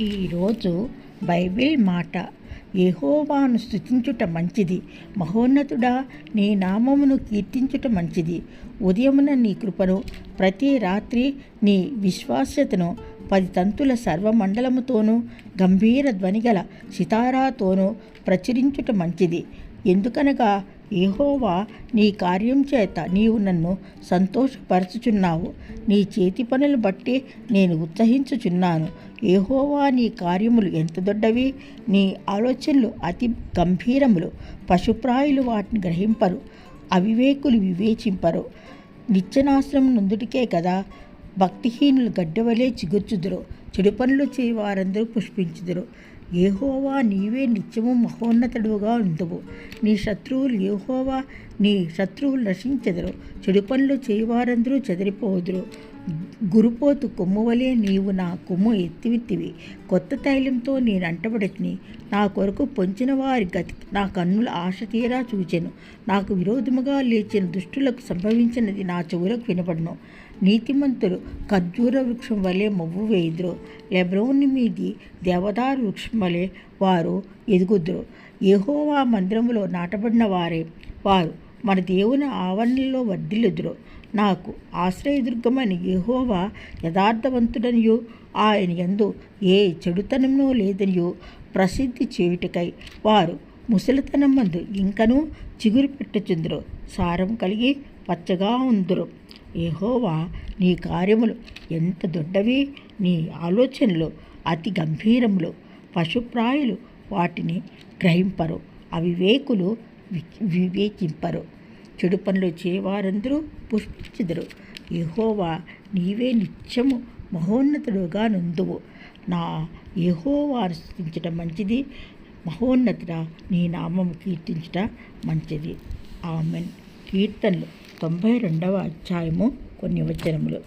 ఈరోజు బైబిల్ మాట యహోవాను స్థుతించుట మంచిది. మహోన్నతుడా నీ నామమును కీర్తించుట మంచిది. ఉదయమున నీ కృపను ప్రతి రాత్రి నీ విశ్వాస్యతను పది తంతుల సర్వమండలముతోనూ గంభీర ధ్వనిగల సితారాతోనూ ప్రచురించుట మంచిది. ఎందుకనగా ఏహోవా నీ కార్యం చేత నీవు నన్ను సంతోషపరచుచున్నావు. నీ చేతి పనులు బట్టి నేను ఉత్సహించుచున్నాను. ఏహోవా నీ కార్యములు ఎంత దొడ్డవి? నీ ఆలోచనలు అతి గంభీరములు. పశుప్రాయులు వాటిని గ్రహింపరు అవివేకులు వివేచింపరు. నిత్యనాశనం నుందుటికే కదా భక్తిహీనులు గడ్డవలే చిగుర్చుదురు. చెడు పనులు చేయవారందరూ పుష్పించుదురు. ఏహోవా నీవే నిత్యము మహోన్నతుడుగా ఉందువు నీ శత్రువులు ఏహోవా నీ శత్రువులు నశించెదరు. చెడు పనులు చేయవారందరూ చెదిరిపోదురు. గురుపోతు కొమ్ము వలె నీవు నా కొమ్ము ఎత్తివిత్తివి కొత్త తైలంతో నేను అంటబడిని నా కొరకు పొంచిన వారి గతి నా కన్నుల ఆశ తీరా చూచెను. నాకు విరోధముగా లేచిన దుష్టులకు సంభవించినది నా చెవులకు వినపడను నీతిమంతులు ఖర్జూర వృక్షం వలె మొవ్వు వేయుదురు. లెబ్రోని మీది దేవదారు వృక్షం వలె వారు ఎదుగుదురు. యెహోవా మందిరములో నాటబడిన వారే వారు. మన దేవుని ఆవరణలో వర్ధిల్లుదురు నాకు ఆశ్రయదుర్గమని యహోవా యథార్థవంతుడనియు. ఆయన ఎందు ఏ చెడుతనము లేదనియు. ప్రసిద్ధి చేయుటకై వారు ముసలితనం మందు ఇంకనూ చిగురు పెట్టుచుందురు. సారం కలిగి పచ్చగా ఉందురు. ఏహోవా నీ కార్యములు ఎంత దొడ్డవి? నీ ఆలోచనలు అతి గంభీరములు. పశుప్రాయులు వాటిని గ్రహింపరు. అవివేకులు వివేచింపరు చెడు పనులు చేయవారందరూ పుష్పించదురు. యహోవా నీవే నిత్యము మహోన్నతుడుగా నుందువు. నా యెహోవాను స్థుతించడం మంచిది మహోన్నతుడ నీ నామం కీర్తించట మంచిది. ఆమెన్. కీర్తనలు తొంభై రెండవ అధ్యాయము కొన్ని వచనములు.